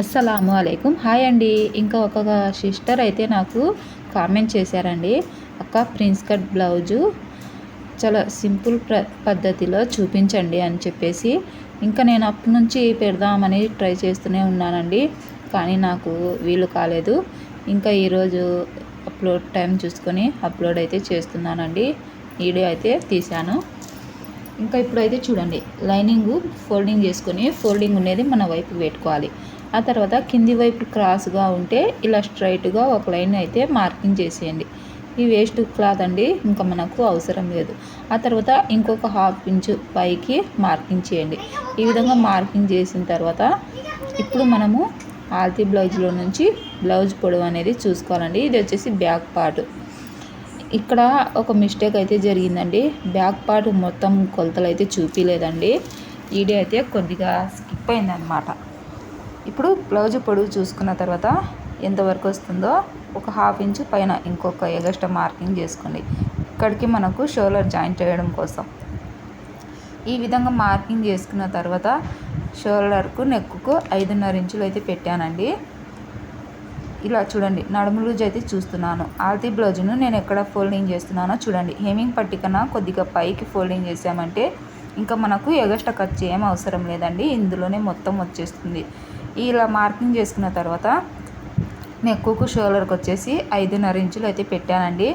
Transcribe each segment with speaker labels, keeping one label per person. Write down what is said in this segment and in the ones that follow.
Speaker 1: అస్సలాము అలైకుం. హాయ్ అండి. ఇంకా ఒక సిస్టర్ అయితే నాకు కామెంట్ చేశారండి. అక్క ప్రిన్స్ కట్ బ్లౌజు చాలా సింపుల్ ప్ర పద్ధతిలో చూపించండి అని చెప్పేసి. ఇంకా నేను అప్పటి నుంచి పెడదామని ట్రై చేస్తూనే ఉన్నానండి. కానీ నాకు వీలు కాలేదు. ఇంకా ఈరోజు అప్లోడ్ టైం చూసుకొని అప్లోడ్ అయితే చేస్తున్నానండి. వీడియో అయితే తీశాను. ఇంకా ఇప్పుడైతే చూడండి. లైనింగ్ ఫోల్డింగ్ చేసుకొని ఫోల్డింగ్ ఉండేది మన వైపు పెట్టుకోవాలి. ఆ తర్వాత కింది వైపు క్రాస్గా ఉంటే ఇలా స్ట్రైట్గా ఒక లైన్ అయితే మార్కింగ్ చేసేయండి. ఈ వేస్ట్ క్లాత్ అండి ఇంకా మనకు అవసరం లేదు. ఆ తర్వాత ఇంకొక హాఫ్ ఇంచు పైకి మార్కింగ్ చేయండి. ఈ విధంగా మార్కింగ్ చేసిన తర్వాత ఇప్పుడు మనము ఆల్తీ బ్లౌజ్లో నుంచి బ్లౌజ్ పొడవు అనేది చూసుకోవాలండి. ఇది వచ్చేసి బ్యాక్ పార్ట్. ఇక్కడ ఒక మిస్టేక్ అయితే జరిగిందండి. బ్యాక్ పార్ట్ మొత్తం కొలతలు అయితే చూపించలేదండి ఈడీ అయితే కొద్దిగా స్కిప్ అయిందనమాట ఇప్పుడు బ్లౌజ్ పొడవు చూసుకున్న తర్వాత ఎంతవరకు వస్తుందో ఒక హాఫ్ ఇంచు పైన ఇంకొక ఎగస్ట్రా మార్కింగ్ చేసుకోండి. ఇక్కడికి మనకు షోల్డర్ జాయింట్ చేయడం కోసం. ఈ విధంగా మార్కింగ్ చేసుకున్న తర్వాత షోల్డర్కు నెక్కుకు ఐదున్నర ఇంచులు అయితే పెట్టానండి. ఇలా చూడండి నడుము లూజ్ అయితే చూస్తున్నాను. ఆల్తీ బ్లౌజ్ను నేను ఎక్కడ ఫోల్డింగ్ చేస్తున్నానో చూడండి. హెమింగ్ పట్టి కన్నా కొద్దిగా పైకి ఫోల్డింగ్ చేసామంటే ఇంకా మనకు ఎగస్ట్రా ఖర్చు ఏం అవసరం లేదండి. ఇందులోనే మొత్తం వచ్చేస్తుంది. ఇలా మార్కింగ్ చేసుకున్న తర్వాత నెక్కుకు షోలర్కి వచ్చేసి ఐదున్నర ఇంచులు అయితే పెట్టానండి.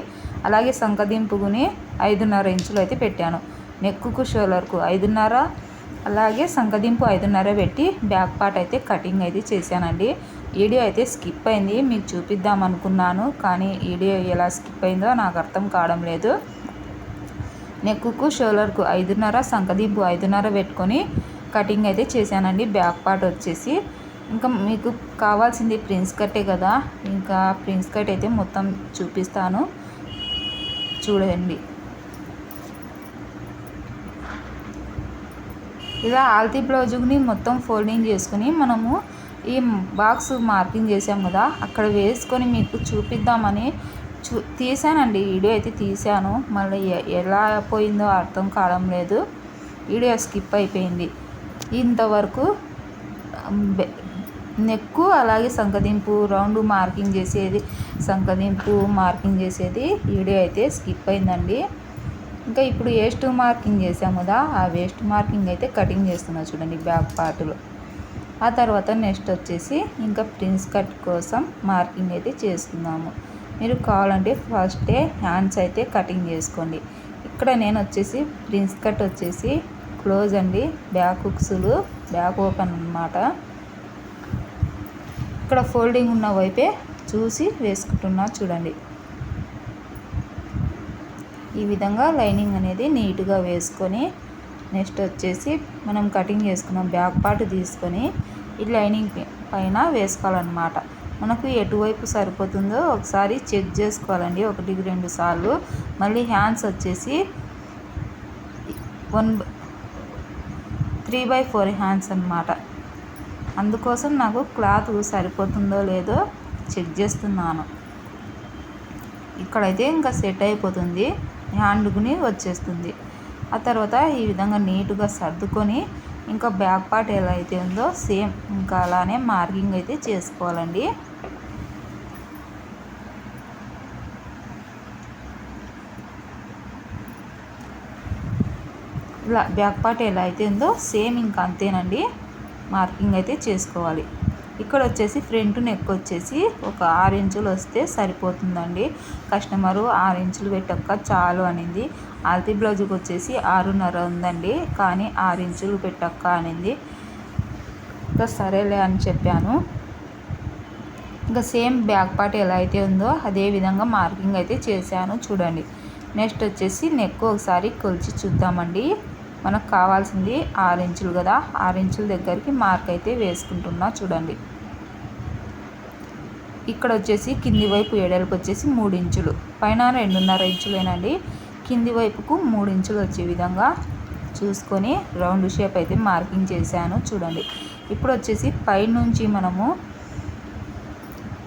Speaker 1: అలాగే సంకదింపుకుని ఐదున్నర ఇంచులు అయితే పెట్టాను. నెక్కుకు షోలర్కు ఐదున్నర అలాగే సంకదింపు ఐదున్నర పెట్టి బ్యాక్ పార్ట్ అయితే కటింగ్ అయితే చేశానండి. వీడియో అయితే స్కిప్ అయింది మీకు చూపిద్దాం అనుకున్నాను కానీ వీడియో ఎలా స్కిప్ అయిందో నాకు అర్థం కావడం లేదు. నెక్కుకు షోలర్కు ఐదున్నర సంకదింపు ఐదున్నర పెట్టుకొని కటింగ్ అయితే చేశానండి. బ్యాక్ పార్ట్ వచ్చేసి ఇంకా మీకు కావాల్సింది ప్రిన్స్ కట్టే కదా. ఇంకా ప్రిన్స్ కట్ అయితే మొత్తం చూపిస్తాను. చూడండి. ఇలా ఆల్తీ బ్లౌజుని మొత్తం ఫోల్డింగ్ చేసుకుని మనము ఈ బాక్స్ మార్కింగ్ చేసాం కదా. అక్కడ వేసుకొని మీకు చూపిద్దామని చూ తీసానండి. వీడియో అయితే తీసాను. మళ్ళీ ఎలా పోయిందో అర్థం కావడం లేదు. వీడియో స్కిప్ అయిపోయింది. ఇంతవరకు నెక్కు అలాగే సంకదింపు రౌండ్ మార్కింగ్ చేసేది సంకదింపు మార్కింగ్ చేసేది వీడియో అయితే స్కిప్ అయిందండి. ఇంకా ఇప్పుడు వేస్ట్ మార్కింగ్ చేసాము కదా ఆ వేస్ట్ మార్కింగ్ అయితే కటింగ్ చేస్తున్నా చూడండి బ్యాక్ పార్ట్లో ఆ తర్వాత నెక్స్ట్ వచ్చేసి ఇంకా ప్రిన్స్ కట్ కోసం మార్కింగ్ అయితే చేస్తున్నాము మీరు కావాలంటే ఫస్టే హ్యాండ్స్ అయితే కటింగ్ చేసుకోండి. ఇక్కడ నేను వచ్చేసి ప్రిన్స్ కట్ వచ్చేసి క్లోజ్ అండి. బ్యాక్ హుక్స్లు బ్యాక్ ఓపెన్ అనమాట ఇక్కడ ఫోల్డింగ్ ఉన్న వైపే చూసి వేసుకుంటున్నా చూడండి. ఈ విధంగా లైనింగ్ అనేది నీట్గా వేసుకొని నెక్స్ట్ వచ్చేసి మనం కటింగ్ చేసుకున్నాం బ్యాక్ పార్ట్ తీసుకొని ఈ లైనింగ్ పైన వేసుకోవాలన్నమాట. మనకు ఎటువైపు సరిపోతుందో ఒకసారి చెక్ చేసుకోవాలండి. ఒకటికి రెండు సార్లు. మళ్ళీ హ్యాండ్స్ వచ్చేసి one three by four hands అనమాట అందుకోసం నాకు క్లాత్ సరిపోతుందో లేదో చెక్ చేస్తున్నాను. ఇక్కడైతే ఇంకా సెట్ అయిపోతుంది. హ్యాండ్కుని వచ్చేస్తుంది. ఆ తర్వాత ఈ విధంగా నీట్గా సర్దుకొని ఇంకా బ్యాక్ పార్ట్ ఎలా అయితే ఉందో సేమ్ ఇంకా అలానే మార్కింగ్ అయితే చేసుకోవాలండి. ఇలా బ్యాక్ పార్ట్ ఎలా అయితే ఉందో సేమ్ ఇంకా అంతేనండి. మార్కింగ్ అయితే చేసుకోవాలి. ఇక్కడ వచ్చేసి ఫ్రంట్ నెక్ వచ్చేసి ఒక ఆరు ఇంచులు వస్తే సరిపోతుందండి. కస్టమరు ఆరు ఇంచులు పెట్టక్క చాలు అనింది. ఆల్తీ బ్లౌజ్కి వచ్చేసి ఆరున్నర ఉందండి. కానీ ఆరు ఇంచులు పెట్టక్క అనింది. ఇంకా సరేలే అని చెప్పాను. ఇంకా సేమ్ బ్యాక్ పార్ట్ ఎలా అయితే ఉందో అదే విధంగా మార్కింగ్ అయితే చేశాను. చూడండి. నెక్స్ట్ వచ్చేసి నెక్ ఒకసారి కొలిచి చూద్దామండి. మనకు కావాల్సింది ఆరు ఇంచులు కదా. ఆరు ఇంచుల దగ్గరికి మార్క్ అయితే వేసుకుంటున్నా చూడండి. ఇక్కడ వచ్చేసి కింది వైపు ఎడలకు వచ్చేసి మూడు ఇంచులు పైన రెండున్నర ఇంచులేనండి. కింది వైపుకు మూడు ఇంచులు వచ్చే విధంగా చూసుకొని రౌండ్ షేప్ అయితే మార్కింగ్ చేశాను చూడండి. ఇప్పుడు వచ్చేసి పైనుంచి మనము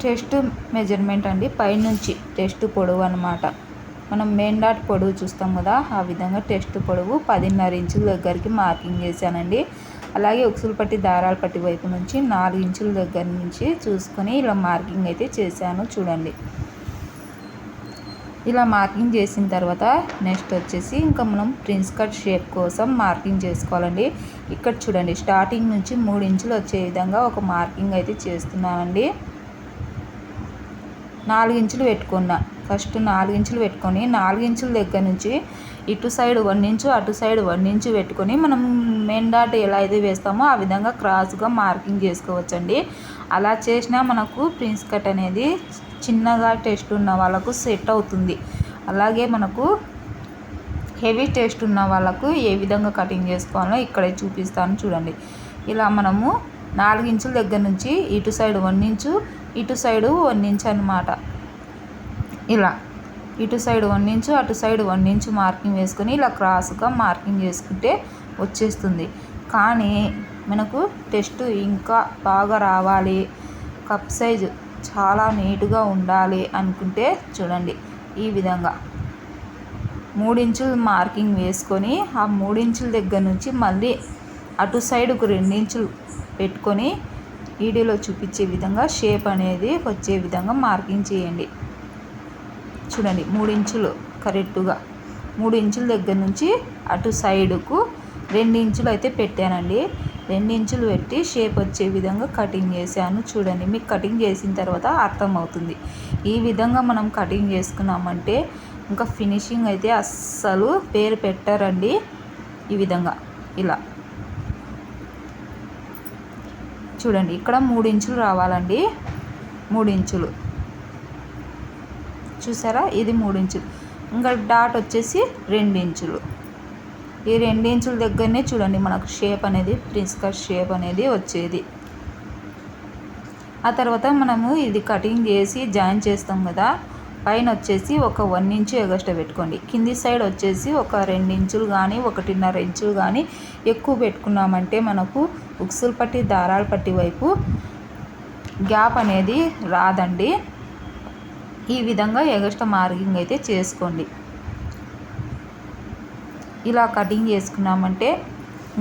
Speaker 1: టెస్ట్ మెజర్మెంట్ అండి. పైనుంచి టెస్ట్ పొడవు అనమాట మనం మెయిన్ డాట్ పొడవు చూస్తాం కదా ఆ విధంగా టెస్ట్ పొడవు పదిన్నర ఇంచుల దగ్గరికి మార్కింగ్ చేశానండి. అలాగే ఉక్సులు పట్టి దారాలు పట్టి వైపు నుంచి నాలుగు ఇంచుల దగ్గర నుంచి చూసుకొని ఇలా మార్కింగ్ అయితే చేశాను చూడండి. ఇలా మార్కింగ్ చేసిన తర్వాత నెక్స్ట్ వచ్చేసి ఇంకా మనం ప్రిన్స్ కట్ షేప్ కోసం మార్కింగ్ చేసుకోవాలండి. ఇక్కడ చూడండి స్టార్టింగ్ నుంచి మూడు ఇంచులు వచ్చే విధంగా ఒక మార్కింగ్ అయితే చేస్తున్నానండి. నాలుగు ఇంచులు పెట్టుకున్నా. ఫస్ట్ నాలుగు ఇంచులు పెట్టుకొని నాలుగు ఇంచుల దగ్గర నుంచి ఇటు సైడ్ వన్ ఇంచు అటు సైడ్ వన్ ఇంచు పెట్టుకొని మనం మెయిన్ డాట్ ఎలా అయితే వేస్తామో ఆ విధంగా క్రాస్గా మార్కింగ్ చేసుకోవచ్చండి. అలా చేసినా మనకు ప్రిన్స్ కట్ అనేది చిన్నగా టెస్ట్ ఉన్న వాళ్ళకు సెట్ అవుతుంది. అలాగే మనకు హెవీ టేస్ట్ ఉన్న వాళ్ళకు ఏ విధంగా కటింగ్ చేసుకోవాలో ఇక్కడే చూపిస్తాను చూడండి. ఇలా మనము నాలుగు ఇంచుల దగ్గర నుంచి ఇటు సైడ్ వన్ ఇంచు ఇటు సైడు వన్ ఇంచ్ అనమాట ఇలా. ఇటు సైడ్ వన్ ఇంచు అటు సైడ్ వన్ ఇంచు మార్కింగ్ వేసుకొని ఇలా క్రాస్గా మార్కింగ్ చేసుకుంటే వచ్చేస్తుంది. కానీ మనకు టెస్ట్ ఇంకా బాగా రావాలి. కప్ సైజు చాలా నీట్గా ఉండాలి అనుకుంటే చూడండి ఈ విధంగా. మూడించులు మార్కింగ్ వేసుకొని ఆ మూడించుల దగ్గర నుంచి మళ్ళీ అటు సైడ్కు రెండించులు పెట్టుకొని వీడియోలో చూపించే విధంగా షేప్ అనేది వచ్చే విధంగా మార్కింగ్ చేయండి. చూడండి మూడు ఇంచులు కరెక్టుగా. మూడు ఇంచుల దగ్గర నుంచి అటు సైడుకు రెండు ఇంచులు అయితే పెట్టానండి. రెండు ఇంచులు పెట్టి షేప్ వచ్చే విధంగా కటింగ్ చేశాను. చూడండి మీకు కటింగ్ చేసిన తర్వాత అర్థమవుతుంది. ఈ విధంగా మనం కటింగ్ చేసుకున్నామంటే ఇంకా ఫినిషింగ్ అయితే అస్సలు పేరు పెట్టారండి. ఈ విధంగా ఇలా. చూడండి ఇక్కడ మూడు ఇంచులు రావాలండి. మూడు ఇంచులు చూసారా? ఇది మూడు ఇంచులు ఇంకా డాట్ వచ్చేసి రెండు ఇంచులు ఈ రెండు ఇంచుల దగ్గరనే చూడండి మనకు షేప్ అనేది ప్రిన్స్ కట్ షేప్ అనేది వచ్చేది. ఆ తర్వాత మనము ఇది కటింగ్ చేసి జాయిన్ చేస్తాం కదా. పైన వచ్చేసి ఒక వన్ ఇంచు ఎగస్ట్రా పెట్టుకోండి. కింది సైడ్ వచ్చేసి ఒక రెండు ఇంచులు కానీ ఒకటిన్నర ఇంచులు కానీ ఎక్కువ పెట్టుకున్నామంటే మనకు ఉక్సులు పట్టి దారాల పట్టి వైపు గ్యాప్ అనేది రాదండి. ఈ విధంగా ఎగస్ట్రా మార్కింగ్ అయితే చేసుకోండి. ఇలా కటింగ్ చేసుకున్నామంటే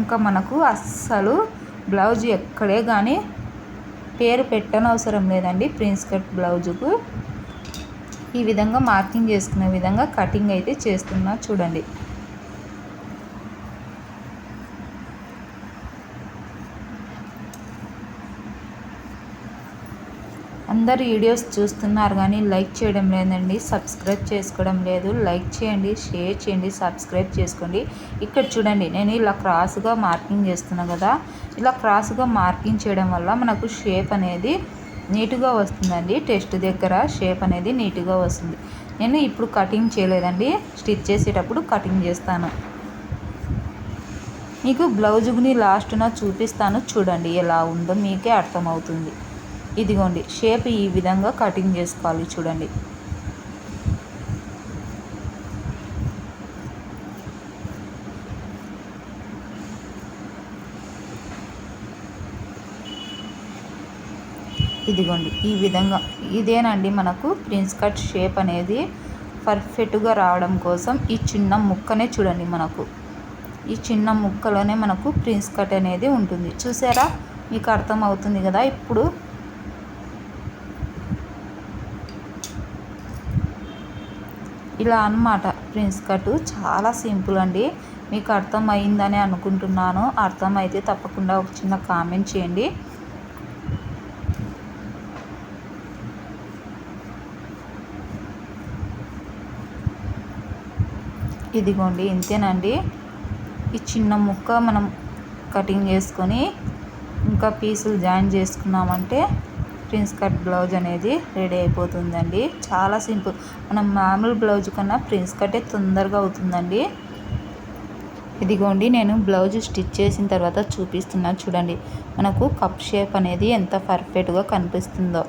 Speaker 1: ఇంకా మనకు అస్సలు బ్లౌజ్ ఎక్కడే కానీ పేరు పెట్టనవసరం లేదండి ప్రిన్స్ కట్ బ్లౌజుకు. ఈ విధంగా మార్కింగ్ చేసుకునే విధంగా కటింగ్ అయితే చేస్తున్నా చూడండి. అందరు వీడియోస్ చూస్తున్నారు కానీ లైక్ చేయడం లేదండి సబ్స్క్రైబ్ చేసుకోవడం లేదు. లైక్ చేయండి షేర్ చేయండి సబ్స్క్రైబ్ చేసుకోండి. ఇక్కడ చూడండి నేను ఇలా క్రాస్గా మార్కింగ్ చేస్తున్నాను కదా. ఇలా క్రాస్గా మార్కింగ్ చేయడం వల్ల మనకు షేప్ అనేది నీట్గా వస్తుందండి. టెస్ట్ దగ్గర షేప్ అనేది నీట్గా వస్తుంది. నేను ఇప్పుడు కటింగ్ చేయలేదండి. స్టిచ్ చేసేటప్పుడు కటింగ్ చేస్తాను. మీకు బ్లౌజుని లాస్ట్న చూపిస్తాను. చూడండి ఎలా ఉందో మీకే అర్థమవుతుంది. ఇదిగోండి షేప్ ఈ విధంగా కటింగ్ చేసుకోవాలి. చూడండి. ఇదిగోండి ఈ విధంగా ఇదేనండి మనకు ప్రిన్స్ కట్ షేప్ అనేది పర్ఫెక్ట్గా రావడం కోసం ఈ చిన్న ముక్కనే చూడండి మనకు. ఈ చిన్న ముక్కలోనే మనకు ప్రిన్స్ కట్ అనేది ఉంటుంది. చూసారా? మీకు అర్థమవుతుంది కదా? ఇప్పుడు ఇలా అనమాట ప్రిన్స్ కట్. చాలా సింపుల్ అండి. మీకు అర్థమైందని అనుకుంటున్నాను. అర్థమైతే తప్పకుండా ఒక చిన్న కామెంట్ చేయండి. ఇదిగోండి ఇంతేనండి. ఈ చిన్న ముక్క మనం కటింగ్ చేసుకొని ఇంకా పీసులు జాయిన్ చేసుకున్నామంటే ప్రిన్స్ కట్ బ్లౌజ్ అనేది రెడీ అయిపోతుందండి. చాలా సింపుల్. మనం మామూలు బ్లౌజ్ కన్నా ప్రిన్స్ కట్టే తొందరగా అవుతుందండి. ఇదిగోండి నేను బ్లౌజ్ స్టిచ్ చేసిన తర్వాత చూపిస్తున్నాను చూడండి. మనకు కప్ షేప్ అనేది ఎంత పర్ఫెక్ట్గా కనిపిస్తుందో.